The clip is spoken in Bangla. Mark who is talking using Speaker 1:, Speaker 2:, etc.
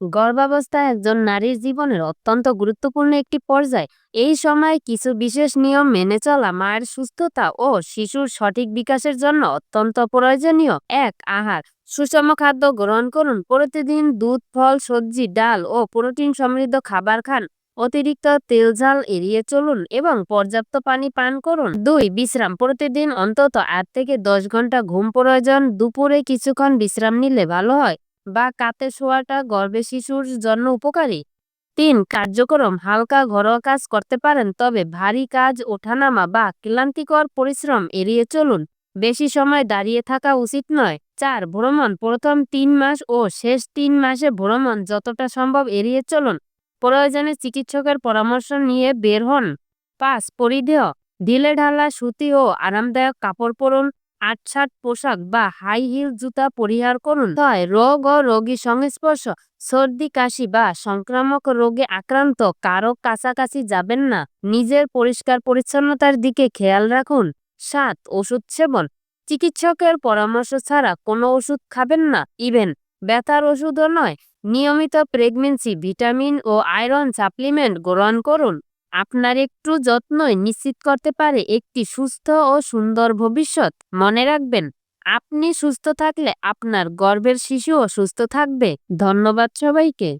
Speaker 1: গর্ভাবস্থা একজন নারীর জীবনের অত্যন্ত গুরুত্বপূর্ণ একটি পর্যায়। এই সময় কিছু বিশেষ নিয়ম মেনে চলা, মায়ের সুস্থতা ও শিশুর সঠিক বিকাশের জন্য অত্যন্ত প্রয়োজনীয়। এক, আহার। সুষম খাদ্য গ্রহণ করুন। প্রতিদিন দুধ, ফল, সবজি, ডাল ও প্রোটিন সমৃদ্ধ খাবার খান। অতিরিক্ত তেল, ঝাল এড়িয়ে চলুন এবং পর্যাপ্ত পানি পান করুন। দুই, বিশ্রাম। প্রতিদিন অন্তত আট থেকে দশ ঘণ্টা ঘুম প্রয়োজন। দুপুরে কিছুক্ষণ বিশ্রাম নিলে ভালো হয়। বা কাতে শোয়াটা গর্ভে শিশুর জন্য উপকারী? তিন, কার্যক্রম হালকা ঘরোয়া কাজ করতে পারেন, তবে ভারী কাজ, ওঠানামা বা ক্লান্তিকর পরিশ্রম এড়িয়ে চলুন। বেশি সময় দাঁড়িয়ে থাকা উচিত নয়। চার, ভ্রমণ। প্রথম তিন মাস ও শেষ তিন মাসে ভ্রমণ যতটা সম্ভব এড়িয়ে চলুন। প্রয়োজনে চিকিৎসকের পরামর্শ নিয়ে বের হন। পাঁচ, পরিধেয়। ঢিলে ঢালা সুতি ও আরামদায়ক কাপড় পরুন। আটসাট পোশাক বা হাই হিল জুতা পরিহার করুন। ছয়, রোগ ও রোগী সংস্পর্শ। সর্দি, কাশি বা সংক্রামক রোগে আক্রান্ত। কারও কাছাকাছি যাবেন না। নিজের পরিষ্কার পরিচ্ছন্নতার দিকে খেয়াল রাখুন। সাত, ওষুধ সেবন। চিকিৎসকের পরামর্শ ছাড়া কোনো ওষুধ খাবেন না। ইভেন ব্যথার ওষুধও নয়। নিয়মিত প্রেগনেন্সি, ভিটামিন ও আয়রন সাপ্লিমেন্ট গ্রহণ করুন। আপনার একটু যত্নই নিশ্চিত করতে পারে একটি সুস্থ ও সুন্দর ভবিষ্যৎ। মনে রাখবেন, আপনি সুস্থ থাকলে আপনার গর্ভের শিশুও সুস্থ থাকবে। ধন্যবাদ সবাইকে।